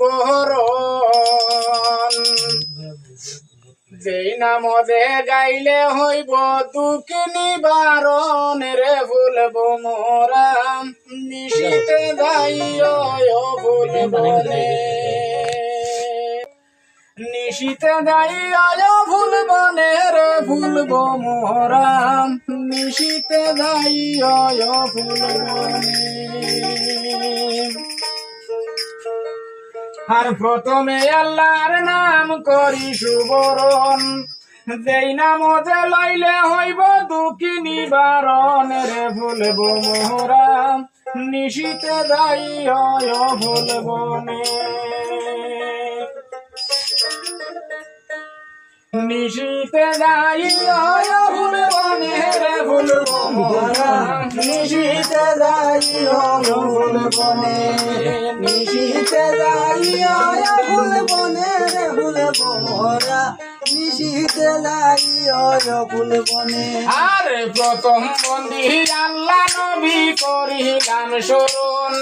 বহরণ যেই নামদে গাইলে হইব দুঃখ নিবারণ রে ভুলব মোরাম নিশিতে দাইয় ভুল বনে। নিশিতে দাইয় ভুল বনে রে ভুলব মোরাম নিশিতে দাইয় ভুল বনে। আর প্রথমে আল্লাহর নাম করি সুবরণ। যেই নাম যে লইলে হইব দুঃখী নিবারণ রে ভুলব মোহরা। নিশিতে দায়ী হয় নিশিতে যাই হয় ভুলব নে রে মোহরা নিশিতে যাই হয় ভুলব নে নিশীতে লাইয়া ফুল বনে রে ফুল বমরা নিশীতে লাইয়া ফুল বনে আরে প্রথম বন্দি আল্লাহ নবী করিলাম শরণ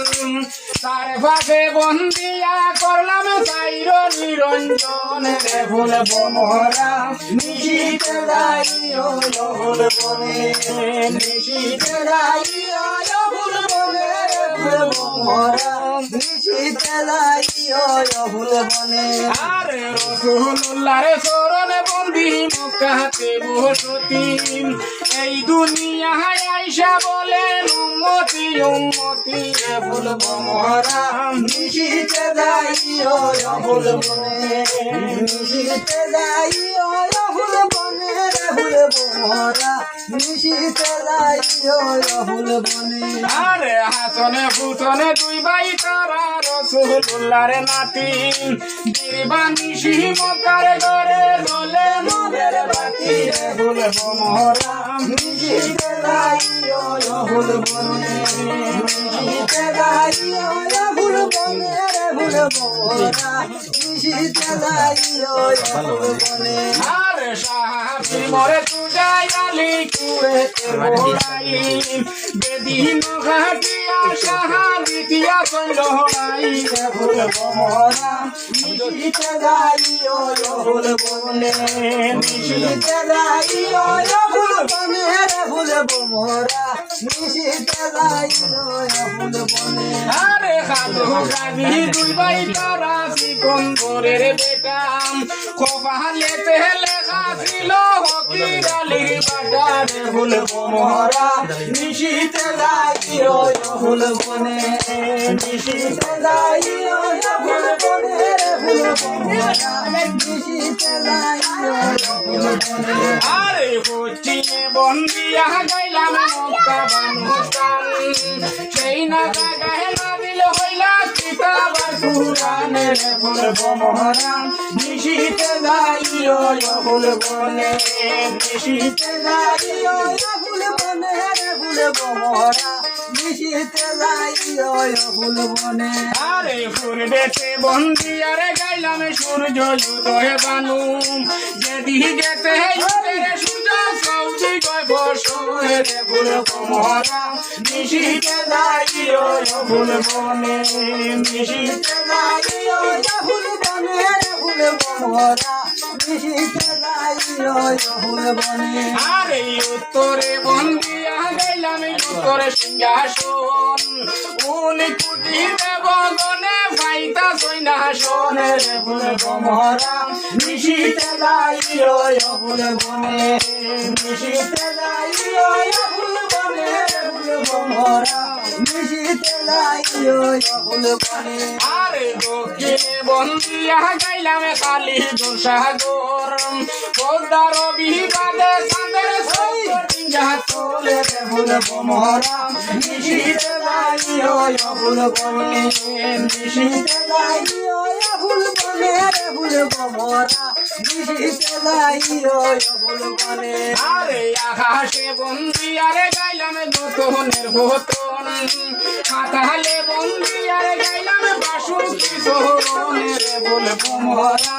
তার পাশে বন্দিয়া সাইর নিরঞ্জন রে ফুল নিশিতে লাইও ফুল বনে। নিশিতে লাইও ফুল বনে ফুল বমরা আরে রসুল্লাহ রে চরণে বন্দি মক্কাতে বসতি এই দুনিয়ায় আইসা বলেন উম্মতি উম্মতি রে বলব মহারাম। নিশীতে লাইয়া ফুল বনে। নিশীতে লাইয়া ফুল বনে রে নিশীতে লাইয়া ফুল বনে আরে হাসনে ফুটনে দুই ভাই তারা রসুল্লাহর নাতি। দিবানি মকার ঘরে দলে মনের বাতি। রে বলব মহারাম নিশীতে বনে আরে কুয়ে মোড়াই বেদিন ঘাটিয়া সাহাবি দিয়া কইল হলাই রে ফুল বমরা নিশীতে লাইয়া ফুল বনে নিশীতে লাইয়া ফুল বনে রে ফুল বমরা নিশীতে লাইয়া বনে আরে খাদু গাবি দুই ভাই তারা বেটাম। হকির আলির বাটা রে ফুল বমরা নিশিতে লাগিও ফুল বনে। নিশীতে লাইয়া ফুল বনে রে ফুল বমরা নিশীতে লাইয়া ফুল বনে। আরে কোচিনে বন্দিয়া গাইলাম সেই না দিল হইলা কিতাবার কুরআনে রে বলব মহারাম নিশিতে যাইও ফুল বনে, নিশিতে যাইও ফুল বনে রে ফুল বমরা নিশীতে ফুল বনে। আরে ফুরবেতে বন্দি, আরে গাইলাম সূর্য উদয় বানু। যেদিকেতে উদয় ফুল কমরা নিশিতে যাইও ফুল বনে নিশিতে যাইও ফুল বনে ফুল বমরা নিশীতে লাইয়া ফুল বনে আরে উত্তরে বন্দিয়া গেলাম, উত্তরে সিংহাসন। উনি কুটি দেব গনে ফাইতা সৈনা রে ফুল কমরা নিশিতে যাইও ফুল বনে। যাইও রে ফুল কমরা নিশীতে লাইয়া ফুল বনে আরে দক্ষিণে বন্দিয়া গাইলাম কালী দুসাগর। পদ্মার বিবাদে সাদের সৈয়া তোলে ফুল বমরা নিশিতে যাইও ফুল বনে। নিশিতে যাইও ফুল বনে ফুল বমরা আরে আকাশে বন্দি, আরে গাইলাম নতুনের ভোতন হাতালে বন্দি, আরে গাইলাম বাসুকি সোহরনের রে বলব মরা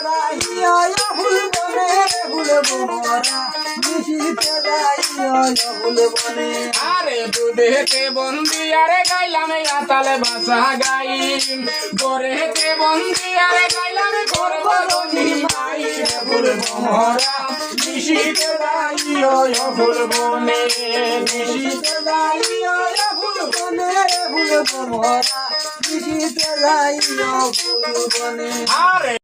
যাইও ফুল বনে আরে দুধেতে বন্দি, আরে গাইলাম আতালে বাসা গাই। গোরেতে বন্দি, আরে গাইলাম ঘর বলনি মাই রে ফুল মরা নিশিতে যাইও ফুল বনে। নিশিতে যাইও ফুল বনে রে ভুলবো নিশিতে যাইও ফুল বনে। আরে